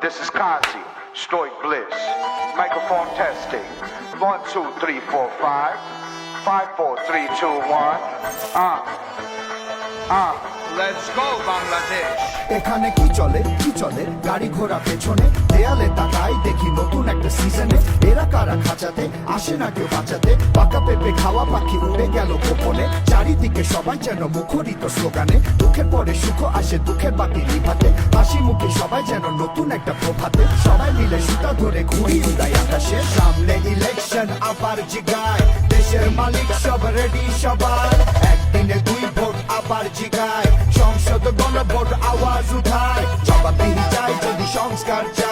Kazi, Stoic Bliss. Microphone testing. One, two, three, four, five. Five, four, three, two, one. Uh. Uh. Let's go, Bangladesh. এখানে কি চলে কি চলে গাড়ি ঘোড়া পেছনে দেয়ালে তাকাই দেখি নতুন একটা সিজনে এরা কারা খাঁচাতে আসে না কেউ বাঁচাতে পাকা পেঁপে খাওয়া পাখি উড়ে গেল গোপনে চারিদিকে সবাই যেন মুখরিত স্লোগানে দুঃখের পরে সুখ আসে দুঃখের বাতি নিভাতে। হাসি মুখে সবাই যেন নতুন একটা প্রভাতে। সবাই মিলে সুতা ধরে ঘুরি উড়াই আকাশে। সামনে ইলেকশন আবার জিগায়। দেশের মালিক সব রেডি সবার। একদিনে দুই ভোট আবার জিগায়। সংসদ গণভোট আওয়াজ উঠায়। জবাবদিহি চাই যদি সংস্কার চাই।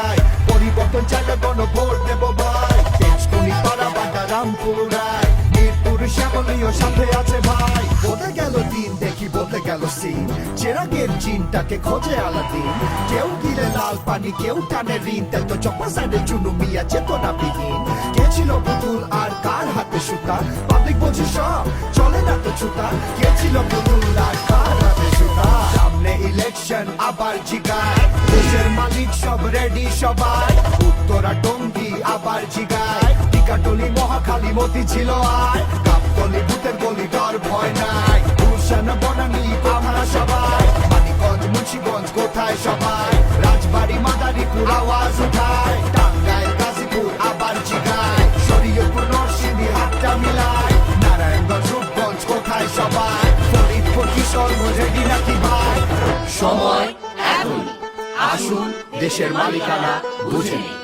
মিরপুর শ্যামলীয় সাথে আছে ভাই। বদলে গেল দিন, দেখি বদলে গেল সিন। চেরাগের চিনটাকে খোঁজে আলাদিন। কেউ গিলে লাল পানি, কেউ টানে ঋণ। তেল তো চপ্পা সাইডে চুনু মিয়া চেতনা বিহীন কে ছিল পুতুল আর কার হাতে সুতা? পাবলিক বলছে, সব চলে না তো ছুতা। কে ছিল পুতুল আর কার হাতে সুতা? সামনে ইলেকশন আবার জিগায় দেশের মালিক সব রেডি সবাই। উত্তরা টঙ্গি, আবার জিগায় টিকাটলি মহাখালী মতি ছিল আয় কাপতলি ভূতের গলি ডর ভয় নাই। গুলশান, বনানি আমরা সবাই। মানিকগঞ্জ, মুন্সিগঞ্জ, কোথায় সবাই? রাজবাড়ি, মাদারীপুর, আওয়াজ উঠায়। টাঙ্গাইল, গাজীপুর, আবার হাতটা মিলায়। নারায়ণগঞ্জ, রূপগঞ্জ, কোথায় সবাই? ফরিদপুর কিশোরগঞ্জ রেডি নাকি ভাই? সময় এখন। আসুন, দেশের মালিকানা বুঝে